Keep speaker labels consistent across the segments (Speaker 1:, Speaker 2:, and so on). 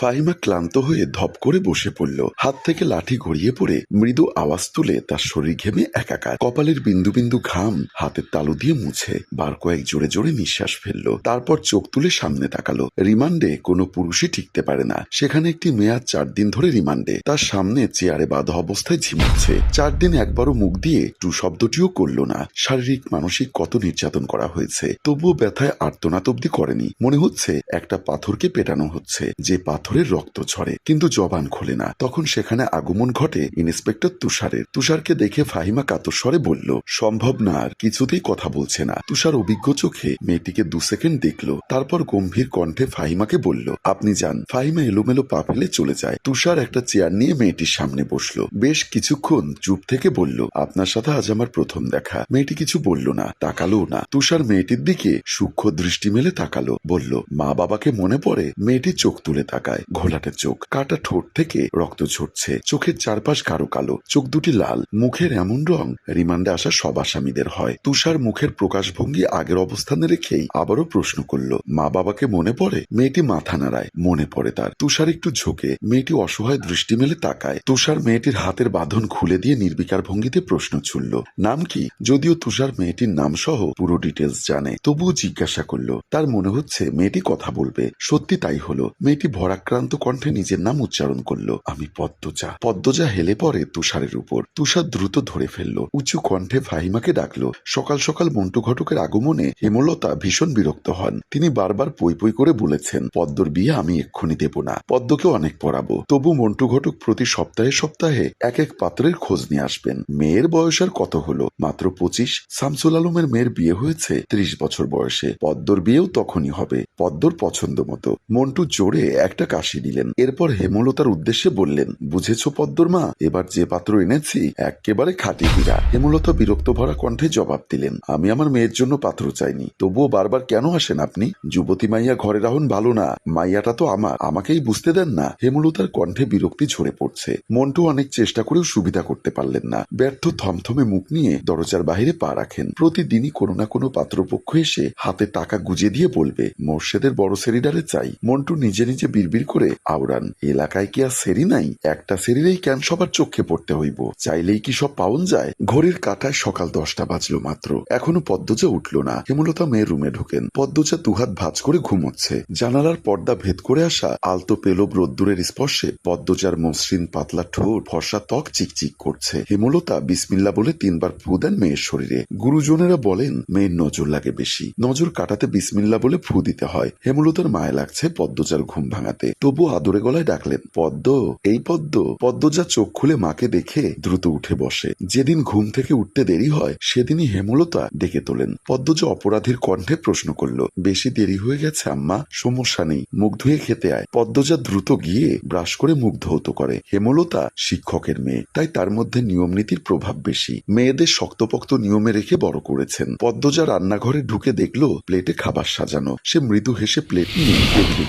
Speaker 1: ফাহিমা ক্লান্ত হয়ে ধপ করে বসে পড়ল। হাত থেকে লাঠি গড়িয়ে পড়ে মৃদু আওয়াজ তুলে তার শরীর ঘেমে একাকার। কপালের বিন্দু বিন্দু ঘাম হাতের তালু দিয়ে মুছে বার কয়েক জোরে জোরে নিঃশ্বাস ফেলল। তারপর চোখ তুলে সামনে তাকালো। রিমান্ডে কোনো পুরুষই ঠিকতে পারে না। সেখানে একটি মেয়াদ চার দিন ধরে রিমান্ডে। তার সামনে চেয়ারে বাঁধা অবস্থায় ঝিমাচ্ছে। চার দিন একবারও মুখ দিয়ে টু শব্দটিও করল না। শারীরিক, মানসিক কত নির্যাতন করা হয়েছে? তবুও ব্যথায় আর্তনাদ অব্দি করেনি। মনে হচ্ছে একটা পাথরকে পেটানো হচ্ছে। যে পাথরের রক্ত ঝরে, কিন্তু জবান খোলে না। তখন সেখানে আগমন ঘটে ইন্সপেক্টর তুষারের। তুষারকে দেখে ফাহিমা কাতস্বরে বলল, সম্ভব না আর, কিছুতেই কথা বলছে না। তুষার অভিজ্ঞ চোখে মেয়েটিকে দু সেকেন্ড দেখল, তারপর গম্ভীর কণ্ঠে ফাহিমাকে বলল, আপনি যান। ফাহিমা এলোমেলো পা ফেলে চলে যায়। তুষার একটা চেয়ার নিয়ে মেয়েটির সামনে বসল। বেশ কিছুক্ষণ চুপ থেকে বলল, আপনার সাথে আজ আমার প্রথম দেখা। মেয়েটি কিছু বলল না তাকালোও না। তুষার মেয়েটির দিকে সূক্ষ্ম দৃষ্টি মেলে তাকালো, বলল মা বাবাকে মনে পড়ে মেয়েটি চোখ তুলে তাকায়। ঘোলাটে চোখ। কাটা ঠোঁট থেকে রক্ত ঝরছে। চোখের চারপাশ কালো কালো। চোখ দুটি লাল। মুখের এমন রং রিমান্ডে আসা সব আসামিদের হয়। তুষার মুখের প্রকাশভঙ্গি আগের অবস্থানে রেখেই আবারও প্রশ্ন করল, মা বাবাকে মনে পড়ে? মেয়েটি মাথা নাড়ায়। মনে পড়ে তার। তুষার একটু ঝোঁকে। মেয়েটি অসহায় দৃষ্টি মেলে তাকায়। তুষার মেয়েটির হাতের বাঁধন খুলে দিয়ে নির্বিকার ভঙ্গিতে প্রশ্ন ছুড়ল, নাম কি? যদিও তুষার মেয়েটির নাম সহ পুরো ডিটেলস জানে। তবুও জিজ্ঞাসা করল, তার মনে হচ্ছে মেয়েটি কথা বলবে? সত্যি তাই হলো। মেয়েটি ভরাক্রান্ত কণ্ঠে নিজের নাম উচ্চারণ করল। আমি পদ্মজা। পদ্মজা হেলে পড়ে তুষারের উপর। তুষার দ্রুত ধরে ফেলল। উঁচু কণ্ঠে ফাহিমাকে ডাকলো। সকাল সকাল মন্টু ঘটকের আগমনে হেমলতা ভীষণ বিরক্ত হন। তিনি বারবার পই পই করে বলেছেন, পদ্মর বিয়ে আমি এক্ষুনি দেব না। পদ্মকে অনেক পড়াবো। তবু মন্টু ঘটক প্রতি সপ্তাহে সপ্তাহে এক এক পাত্রের খোঁজ নিয়ে আসবেন। মেয়ের বয়স আর কত হলো? মাত্র পঁচিশ। শামসুল আলমের মেয়ের বিয়ে হয়েছে ত্রিশ বছর বয়সে। পদ্মর বিয়েও তখনই হবে। পদ্মর পছন্দ মতো মন্টু জোরে একটা কাশি দিলেন। এরপর হেমলতার উদ্দেশ্যে বললেন, বুঝেছ পদ্মর মা, এবার যে পাত্র এনেছি, একেবারে খাঁটি হীরা। হেমলতা বিরক্ত ভরা কণ্ঠে জবাব দিলেন, আমি আমার মেয়ের জন্য পাত্র চাইনি, তবুও বারবার কেন আসেন আপনি? যুবতী মাইয়া ঘরে রাহুন ভালো না, মাইয়াটা তো আমার, আমাকেই বুঝতে দেন না। হেমলতার কণ্ঠে বিরক্তি ঝরে পড়ছে, মন্টু অনেক চেষ্টা করেও সুবিধা করতে পারলেন না। ব্যর্থ থমথমে মুখ নিয়ে দরজার বাইরে পা রাখেন। প্রতিদিনই কোনো না কোনো পাত্রপক্ষ এসে হাতে টাকা গুজে দিয়ে বলবে, মোর্শেদের বড় সেরিডারে চাই। মন্টু নিজে নিজে বিড়বিড় করে আওড়ান। এলাকায় কি আর সেরি নাই? একটা সেরিরেই কেন সবার চোখে পড়তে হইব? চাইলেই কি সব পাওন যায়? ঘড়ির কাঁটায় সকাল দশটা বাজলো মাত্র। এখনও পদ্মজা উঠল না। হেমলতা মেয়ের রুমে ঢোকেন। পদ্মজা দুহাত ভাঁজ করে ঘুমোচ্ছে। জানালার পর্দা ভেদ করে আসা আলতো পেলব রোদ্দুরের স্পর্শে পদ্মজার মসৃণ পাতলা ঠোঁট, ফর্সা ত্বক চিকচিক করছে। হেমলতা বিসমিল্লা বলে তিনবার ফু দেন মেয়ের শরীরে। গুরুজনেরা বলেন, মেয়ের নজর লাগে বেশি। নজর কাটাতে বিসমিল্লা বলে ফু দিতে হয়। হেমলতার মায় লাগছে পদ্মজার ঘুম ভাঙাতে। তবু আদরে গলায় ডাকলেন, পদ্ম, এই পদ্ম। পদ্মজা চোখ খুলে মাকে দেখে দ্রুত উঠে বসে। যেদিন ঘুম থেকে উঠতে দেরি হয়, সেদিনই হেমলতা ডেকে তোলেন। পদ্মজা অপরাধীর কণ্ঠে প্রশ্ন করল, বেশি দেরি হয়ে গেছে, আম্মা, সমস্যা নেই, মুখ ধুয়ে খেতে আয়। পদ্মজা দ্রুত গিয়ে ব্রাশ করে মুখ ধৌত করে। হেমলতা শিক্ষকের মেয়ে, তাই তার মধ্যে নিয়ম নীতির প্রভাব বেশি। মেয়েদের শক্তপোক্ত নিয়মে রেখে বড় করেছেন। পদ্মজা রান্নাঘরে ঢুকে দেখল, প্লেটে খাবার সাজানো। সে মৃদু হেসে প্লেট নিয়ে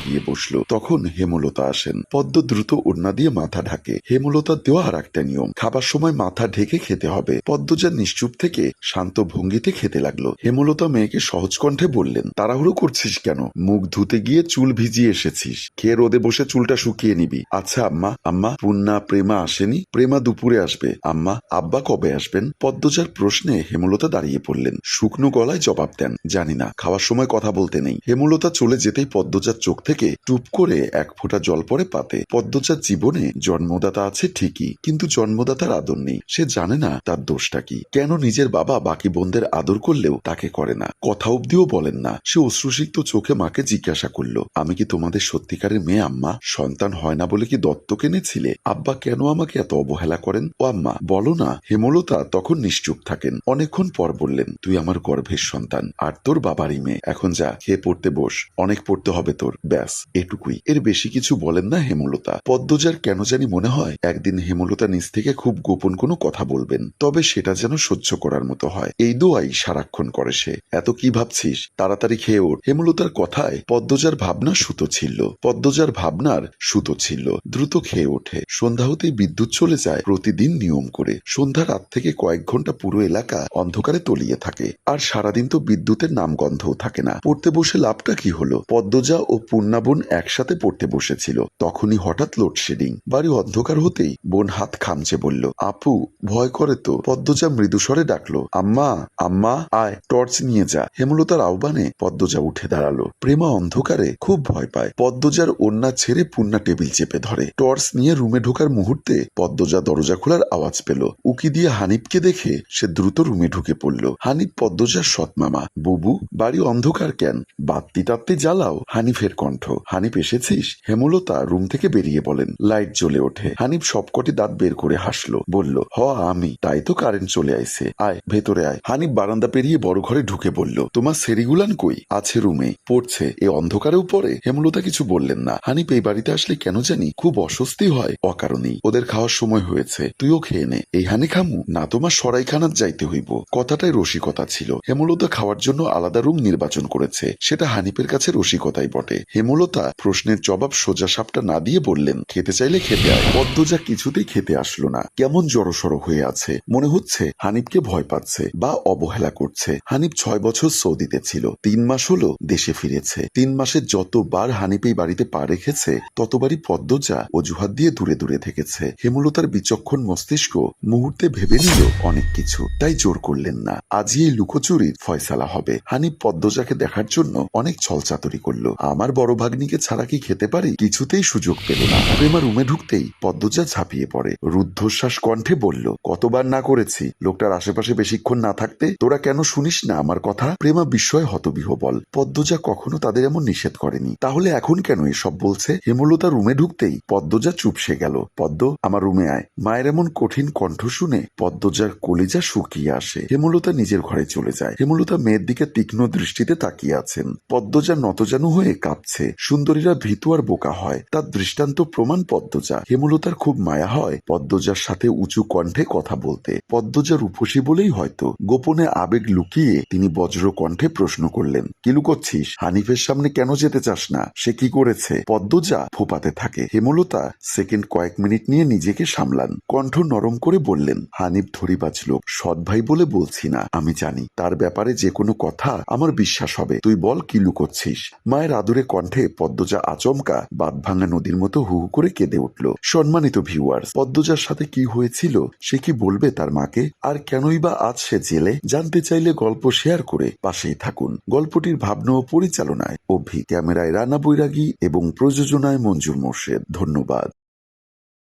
Speaker 1: গিয়ে বসল। তখন হেমলতা আসেন। পদ্ম দ্রুত ওড়না দিয়ে মাথা ঢাকে। হেমলতার দেওয়া আর একটা নিয়ম, খাবার সময় মাথা ঢেকে খেতে হবে। পদ্মজা নিশ্চুপ থেকে শান্ত ভঙ্গিতে খেতে লাগল। হেমলতা মেয়েকে সহজ কণ্ঠে বললেন, তাড়াহুড়ো করছিস কেন? মুখ ধুতে গিয়ে চুল ভিজিয়ে এসেছিস। খেয়ে রোদে বসে চুলটা শুকিয়ে নিবি। আচ্ছা আম্মা আম্মা, পূর্ণা, প্রেমা আসেনি? প্রেমা দুপুরে আসবে। আম্মা, আব্বা কবে আসবেন? পদ্মজার প্রশ্নে হেমলতা দাঁড়িয়ে পড়লেন। শুকনো গলায় জবাব দেন, জানি না, খাওয়ার সময় কথা বলতে নেই। হেমলতা চলে যেতেই পদ্মজার চোখ থেকে টুপ করে এক ফোঁটা জল পড়ে পাতে পদ্মচার জীবনে জন্মদাতা আছে ঠিকই, কিন্তু জন্মদাতার আদর নেই। সে জানে না তার দোষটা কি। কেন নিজের বাবা বাকি বোনদের আদর করলেও তাকে করে না? কথা অব্দিও বলেন না। সে অশ্রুসিক্ত চোখে মাকে জিজ্ঞাসা করল, আমি কি তোমাদের সত্যিকারের মেয়ে আম্মা? সন্তান হয় না বলে কি দত্তক এনেছিলে? আব্বা কেন আমাকে এত অবহেলা করেন? ও আম্মা, বলো না। হেমলতা তখন নিশ্চুপ থাকেন। অনেকক্ষণ পর বললেন, তুই আমার গর্ভের সন্তান, আর তোর বাবারই মেয়ে। এখন যা, খেয়ে পড়তে বস। অনেক পড়তে হবে তোর, ব্যাস, এটুকুই। এর বেশি কিছু বলেন না হেমলতা। পদ্মজার কেন জানি মনে হয়, একদিন হেমলতা নিজ থেকে খুব গোপন কোনো কথা বলবেন, তবে সেটা যেন সহ্য করার মতো হয়। এই দোয়াই সারাক্ষণ করে সে। এত কি ভাবছিস? তাড়াতাড়ি খেয়ে ওঠ। হেমলতার কথায় পদ্মজার ভাবনা সুতো ছিল। পদ্মজার ভাবনার সুতো ছিল। দ্রুত খেয়ে ওঠে। সন্ধ্যা হতেই বিদ্যুৎ চলে যায় প্রতিদিন নিয়ম করে। সন্ধ্যা রাত থেকে কয়েক ঘণ্টা পুরো এলাকা অন্ধকারে তলিয়ে থাকে। আর সারাদিন তো বিদ্যুতের নামগন্ধও থাকে না। পড়তে বসে লাভটা কি হলো? পদ্মজা ও পূর্ণাবন একসাথে পড়তে বসেছিল। তখনই হঠাৎ লোডশেডিং বাড়ি অন্ধকার হতেই বোন হাত খামচে বলল, আপু, ভয় করে তো। পদ্মজা মৃদুস্বরে ডাকলো, আম্মা আম্মা, আয়, টর্চ নিয়ে যা। হেমলতার আহ্বানে পদ্মজা উঠে দাঁড়াল। প্রেমা অন্ধকারে খুব ভয় পায়। পদ্মজার ওন্না ছেড়ে পুন্না টেবিল চেপে ধরে। টর্চ নিয়ে রুমে ঢোকার মুহূর্তে পদ্মজা দরজা খোলার আওয়াজ পেল। উকি দিয়ে হানিফকে দেখে সে দ্রুত রুমে ঢুকে পড়ল। হানিফ পদ্মজার সৎমামা। বুবু, বাড়ি অন্ধকার কেন? বাত্তি তাত্তি জ্বালাও হানিফের কণ্ঠ। হানিফ, এসেছিস? হেমলতা রুম থেকে বেরিয়ে বলেন, লাইট জ্বলে ওঠে। হানিফ সবকটি দাঁত বের করে হাসলো, বলল, হ, আমি। তাই তো কারেন্ট চলে আইছে। আয়, ভেতরে আয়। হানিফ বারান্দা পেরিয়ে বড় ঘরে ঢুকে বলল, তোমার সেরিগুলান কই? আছে রুমে। পড়ছে। এ অন্ধকারেও পড়ে? হেমলতা কিছু বললেন না। হানিফ এই বাড়িতে আসলে কেন জানি খুব অস্বস্তি হয়, অকারণেই। ওদের খাওয়ার সময় হয়েছে, তুইও খেয়ে নে। এই হানি খামু, না তোমার সরাইখানার যাইতে হইব। কথাটাই রসিকতা ছিল। হেমলতা খাওয়ার জন্য আলাদা রুম নির্বাচন করেছে, সেটা হানিফের কাছে রসিকতাই বটে। হেমলতা প্রশ্নের জবাব সোজা সাপটা না দিয়ে বললেন, খেতে চাইলে খেতে আয়। পদ্মজা কিছুতেই খেতে আসলো না। কেমন জড়সড় হয়ে আছে। মনে হচ্ছে হানিফকে ভয় পাচ্ছে বা অবহেলা করছে। হানিফ ছয় বছর সৌদিতে ছিল। তিন মাস হলো দেশে ফিরেছে। তিন মাসে যতবার হানিফ এই বাড়িতে পা রেখেছে, ততবারই পদ্মজা অজুহাত দিয়ে দূরে দূরে থেকেছে। হেমলতার বিচক্ষণ মস্তিষ্ক মুহূর্তে ভেবে নিল অনেক কিছু, তাই জোর করলেন না। আজই এই লুকোচুরির ফয়সালা হবে। হানিফ পদ্মজাকে দেখার জন্য অনেক ছলচাতুরি করল। আমার বড় ভাগ্নিকে ছাড়া কি খেতে পারি কিছুতেই সুযোগ পেল না। প্রেমা রুমে ঢুকতেই পদ্মজা ঝাঁপিয়ে পড়ে। রুদ্ধশ্বাস কণ্ঠে বলল, কতবার না করেছি। লোকটার আশেপাশে বেশিক্ষণ না থাকতে তোরা কেন শুনিস না আমার কথা? প্রেমা বিস্ময় হতবিহ বল, পদ্মজা কখনো তাদের এমন নিষেধ করেনি। তাহলে এখন কেন এসব বলছে? হেমলতা রুমে ঢুকতেই পদ্মজা চুপসে গেল, পদ্ম, আমার রুমে আয়। মায়ের এমন কঠিন কণ্ঠ শুনে পদ্মজার কলিজা শুকিয়ে আসে। হেমলতা নিজের ঘরে চলে যায়। হেমলতা মেয়ের দিকে তীক্ষ্ণ দৃষ্টিতে তাকিয়ে আছেন। পদ্মজা নতজানু হয়ে কাঁপছে। সুন্দরীরা ভীতু আর বোকা হয়। তার দৃষ্টান্ত প্রমাণ পদ্মজা। হেমলতার খুব মায়া হয় পদ্মজার সাথে উঁচু কণ্ঠে কথা বলতে। পদ্মজা রূপসী বলেই হয়তো। গোপনে আবেগ লুকিয়ে তিনি বজ্র কণ্ঠে প্রশ্ন করলেন কি লুকোচ্ছিস হানিফের সামনে কেন যেতে চাস না? সে কি করেছে? পদ্মজা ফোপাতে থাকে। হেমলতা সেকেন্ড কয়েক মিনিট নিয়ে নিজেকে সামলান। কণ্ঠ নরম করে বললেন, হানিফ ধরিবাজ লোক। সৎ ভাই বলে বলছি না, আমি জানি। তার ব্যাপারে যে কোনো কথা আমার বিশ্বাস হবে। তুই বল কি লুকোচ্ছিস মায়ের আদুরে কণ্ঠে পদ্মজা আচমকা বাদ ভাঙা নদীর মতো হু হু করে কেঁদে উঠল। সম্মানিত ভিউয়ার্স পদ্মজার সাথে কি হয়েছিল, সে কি বলবে তার মাকে? আর কেনই বা আজ সে জেলে? জানতে চাইলে গল্প শেয়ার করে পাশেই থাকুন। গল্পটির ভাবনা ও পরিচালনায় অভি, ক্যামেরায় রানা বৈরাগী এবং প্রযোজনায় মঞ্জুর মোর্শেদ। ধন্যবাদ।